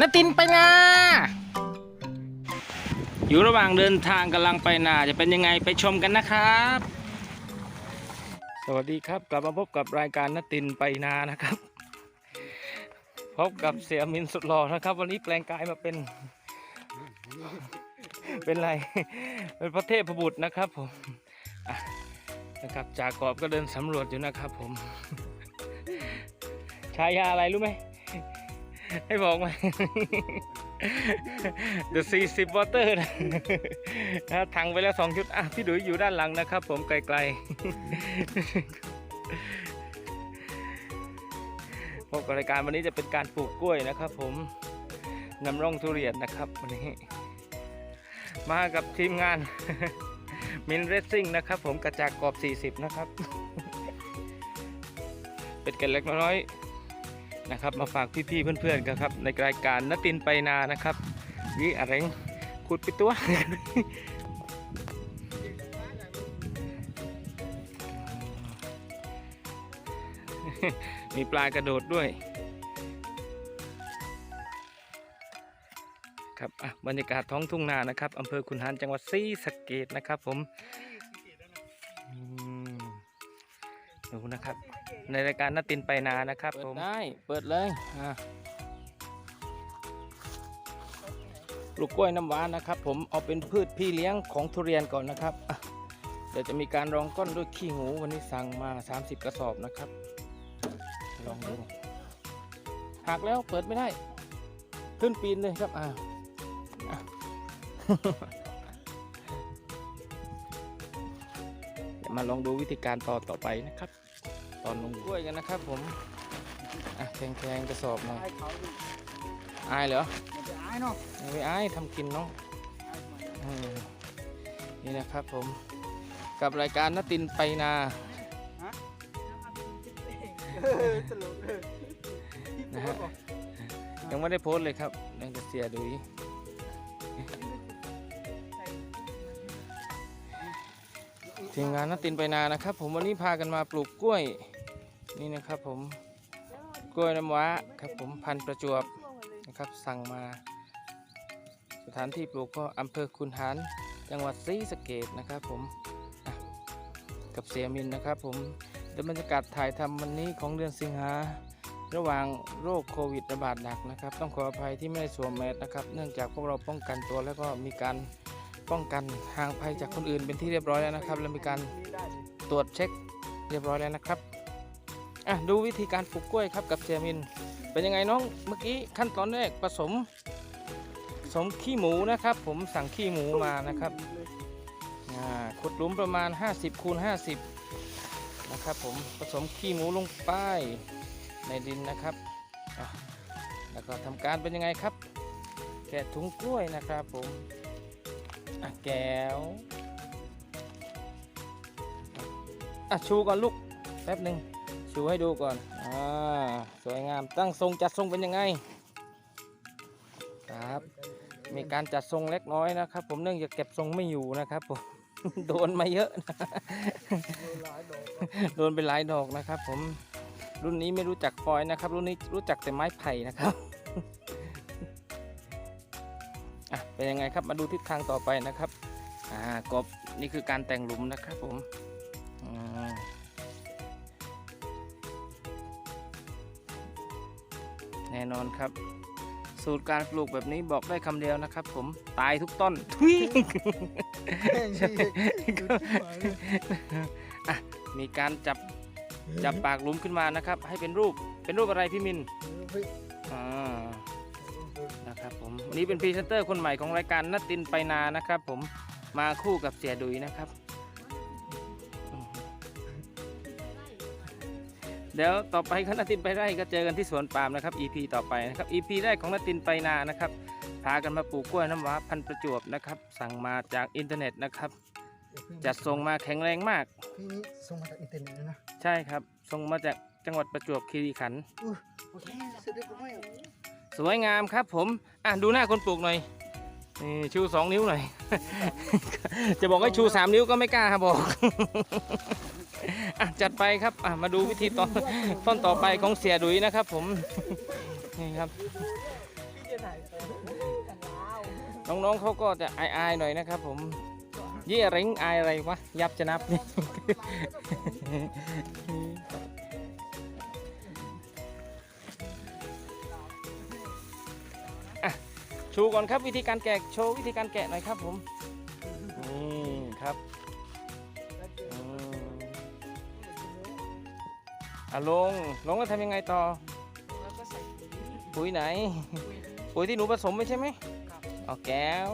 นาตินไปนา อยู่ระหว่างเดินทางกำลังไปนาจะเป็นยังไงไปชมกันนะครับ สวัสดีครับกลับมาพบกับรายการนตินไปนานะครับ พบกับเสียมินสุดหล่อนะครับ วันนี้แปลงกายมาเป็น เป็นไร เป็นพระเทพบุตรนะครับผมอะนะครับจากกอบก็เดินสำรวจอยู่นะครับผม ชายาอะไรรู้ไหม ให้บอกไหม The 40 Water นะนะถังไปแล้วสองชุด อะ พี่ดุยอยู่ด้านหลังนะครับ ผมไกลๆพบกับรายการวันนี้จะเป็นการปลูกกล้วยนะครับ ผมนำร่องทุเรียนนะครับวันนี้ มากับทีมงานมินเรสซิ่งนะครับ ผมกระจากกรอบ 40 นะครับ เป็นกันเล็กน้อย นะครับ มาฝากพี่ๆเพื่อนๆกันครับ ในรายการนตินไปนานะครับวิอะไรขุดไปตัว มีปลากระโดดด้วย ครับอะบรรยากาศท้องทุ่งนานะครับอำเภอขุนหารจังหวัดศรีสะเกดนะครับผม ดูนะครับ ในรายการนตินไปนานะครับผมได้ เปิดเลยอะปลูกกล้วยน้ำว้านะครับ ผมเอาเป็นพืชพี่เลี้ยงของทุเรียนก่อนนะครับ เดี๋ยวจะมีการรองก้นด้วยขี้หูวันนี้สั่งมา 30 กระสอบนะครับ ลองดูหักแล้วเปิดไม่ได้ ขึ้นปีนเลยครับอ่าเดี๋ยวมาลองดูวิธีการต่อต่อไปนะครับ อนลงกล้วยกันนะครับผมอะแทงๆกระสอบหน่อยให้เขาดูอายเหรอมันจะอายเนาะไม่อายทำกินเนาะเออนี่นะครับผม กับรายการนตินไปนาเออตลกเลยนะฮะยังไม่ได้โพสต์เลยครับยังจะเสียดุยทีมงานนตินไปนานะครับ ผมวันนี้พากันมาปลูกกล้วย นี่นะครับผมกล้วยน้ำว้าครับผมพันประจวบนะครับสั่งมา สถานที่ปลูกก็อำเภอคุนหารจังหวัดศรีสะเกดนะครับผมกับเสียมินนะครับผมเดี๋ยวบรรยากาศถ่ายทำวันนี้ของเดือนสิงหาระหว่างโรคโควิดระบาดหนักนะครับ ต้องขออภัยที่ไม่ได้สวมแมสนะครับ เนื่องจากพวกเราป้องกันตัวแล้วก็มีการป้องกันห่างภัยจากคนอื่นเป็นที่เรียบร้อยแล้วนะครับ และมีการตรวจเช็คเรียบร้อยแล้วนะครับ อะดูวิธีการปลูกกล้วยครับกับเซียมิน เป็นยังไงน้องเมื่อกี้ขั้นตอนแรกผสมผสมขี้หมูนะครับ ผมสั่งขี้หมูมานะครับอ่าขุดหลุมประมาณ 50คูณ50นะครับผมผสมขี้หมูลงไปในดินนะครับอะแล้วก็ทำการเป็นยังไงครับ แกะถุงกล้วยนะครับผมอะแก้วอะชูก่อนลูกแป๊บหนึ่ง ชูให้ดูก่อน อ่า สวยงาม ตั้งทรงจัดทรงเป็นยังไง ครับ มีการจัดทรงเล็กน้อยนะครับ ผมเนื่องจากเก็บทรงไม่อยู่นะครับผม โดนมาเยอะนะโดนไปหลายดอกนะครับ ผม รุ่นนี้ไม่รู้จักฟอยนะครับ รุ่นนี้รู้จักแต่ไม้ไผ่นะครับอะเป็นยังไงครับ มาดูทิศทางต่อไปนะครับ อ่ากบ นี่คือการแต่งหลุมนะครับผม อืม แน่นอนครับ สูตรการปลูกแบบนี้บอกได้คำเดียวนะครับ ผมตายทุกต้นทุยแห้งชีอยู่ที่หมายเลยอะมีการจับจับปากหลุมขึ้นมานะครับ ให้เป็นรูปเป็นรูปอะไรพี่มินเฮ้ยอ่านะครับผมวันนี้เป็นพรีเซนเตอร์คนใหม่ของรายการนัดตินไปนานะครับ ผมมาคู่กับเสียดุยนะครับ เดี๋ยวต่อไปก็นัดตินไปไร่ก็เจอกันที่สวนปาล์มนะครับ EP ต่อไปนะครับ EP แรกของนัดตินไปนานะครับพากันมาปลูกกล้วยน้ำว้าพันธุ์ประจวบนะครับ สั่งมาจากอินเทอร์เน็ตนะครับจัดส่งมาแข็งแรงมาก พี่นี้ส่งมาจากอินเทอร์เน็ตเลยนะใช่ครับส่งมาจากจังหวัดประจวบคีรีขันธ์อู้โอเคสุดยอดเลยสวยงามครับผมอะดูหน้าคนปลูกหน่อยนี่ชูสองนิ้วหน่อย จะบอกให้ชูสามนิ้วก็ไม่กล้าครับบอก อะจัดไปครับอะมาดูวิธีตอนต้นต่อไปของเสียดุยนะครับ ผมนี่ครับน้องๆเขาก็จะอายๆหน่อยนะครับ ผมเยี่ยริงอายอะไรวะยับจะนับนี่ชูก่อนครับวิธีการแกะโชว์วิธีการแกะหน่อยครับผมนี่ครับ อะลงลงแล้วทำยังไงต่อ แล้วก็ใส่ปุ๋ยปุ๋ยไหน ปุ๋ย ปุ๋ยที่หนูผสมไม่ใช่ไหมครับ เอาแก้ว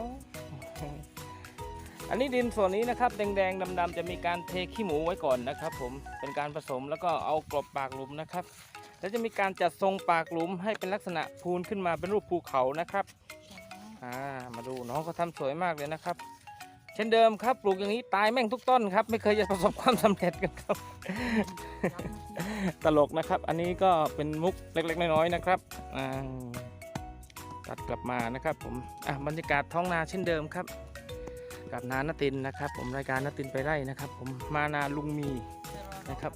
อันนี้ดินส่วนนี้นะครับ แดงๆดำๆจะมีการเทขี้หมูไว้ก่อนนะครับ ผมเป็นการผสมแล้วก็เอากลบปากหลุมนะครับ แล้วจะมีการจัดทรงปากหลุมให้เป็นลักษณะพูนขึ้นมาเป็นรูปภูเขานะครับอ่ามาดูน้องเขาทำสวยมากเลยนะครับ เช่นเดิมครับ ปลูกอย่างนี้ตายแม่งทุกต้นครับ ไม่เคยจะประสบความสำเร็จกันครับ ตลกนะครับ อันนี้ก็เป็นมุกเล็กๆน้อยๆนะครับตัดกลับมานะครับผมอะบรรยากาศท้องนาเช่นเดิมครับ กับนานตินนะครับ ผมรายการนตินไปไร่นะครับ ผมมานาลุงมีนะครับ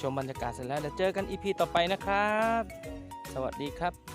ชมบรรยากาศเสร็จแล้วเดี๋ยวเจอกันอีพีต่อไปนะครับ สวัสดีครับ